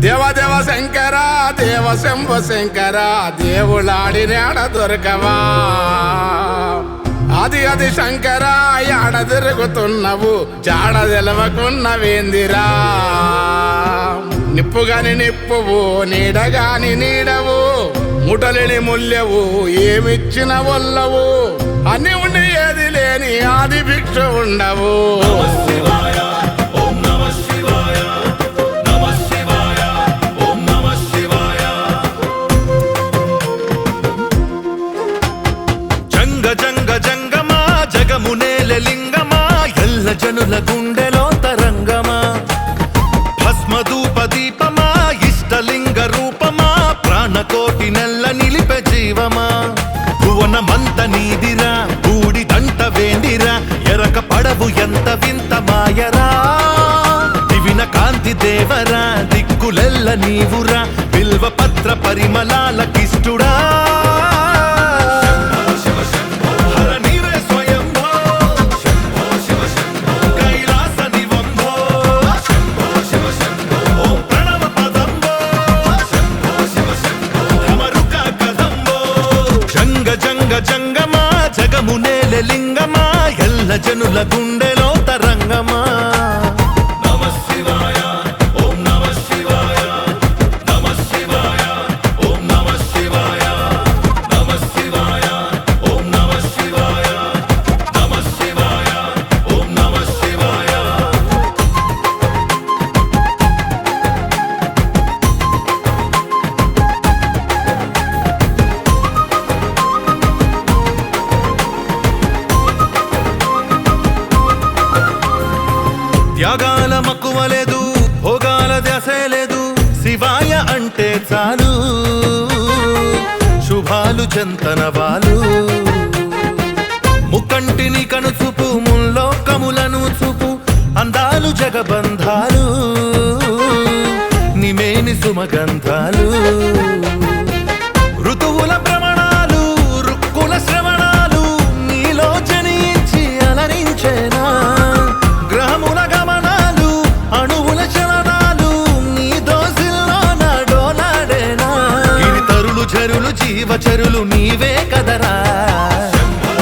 దేవదేవ శంకర దేవ శంభ శంకర దేవులాడినాడ దొరకవా? అది అది శంకర ఆడ తిరుగుతున్నావు జాడ తెలవకున్నవేందిరా నిప్పుగాని నిప్పువు నీడగాని నీడవు ముటలిని ముల్యవు ఏమిచ్చిన వల్లవు? అన్ని ఉండి ఏది లేని ఆది భిక్ష ఉండవు. జనుల గుండెలో తరంగమా? భస్మధూప దీపమా? ఇష్టలింగ రూపమా? ప్రాణకోటి నెల్ల నిలిప జీవమా? భువనమంత నీదిరా బూడి దంట వేందిరా ఎరక పడవు ఎంత వింత మాయరా? దివిన కాంతి దేవరా దిక్కులెల్ల నీవురా బిల్వ పత్ర పరిమళాల కిష్టుడా? జనుల గుండెలో త్యాగాల మక్కువ లేదు భోగాల ధ్యాసే లేదు శివాయ అంటే చాలు శుభాలు చెంతనవాలు ముక్కంటిని కనుచూపు ముల్లోకములను చూపు అందాలు జగబంధాలు నిమేని సుమగంధాలు. చరులు నీవే కదరా. హర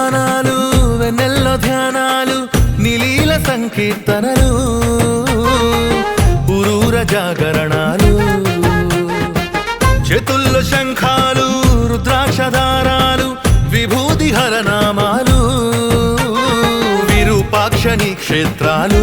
గానాలు వెన్నెల్లో ధ్యానాలు నిలీల సంకీర్తనలు ఉరూర జాగరణాలు. చేతుల్లో శంఖాలు రుద్రాక్షధారాలు విభూతి హరనామాలు విరూపాక్షని క్షేత్రాలు